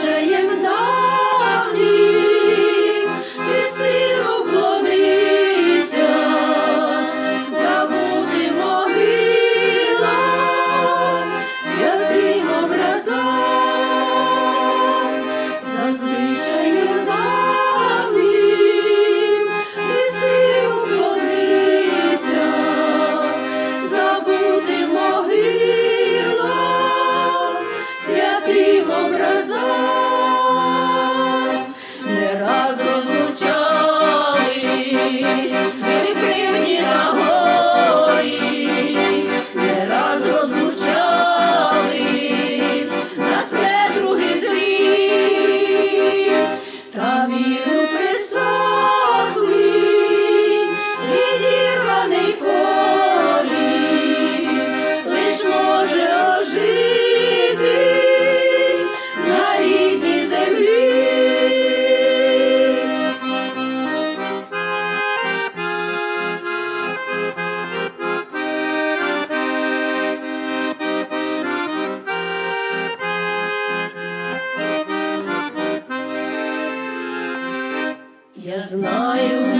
Maciejem dawniej. Я знаю,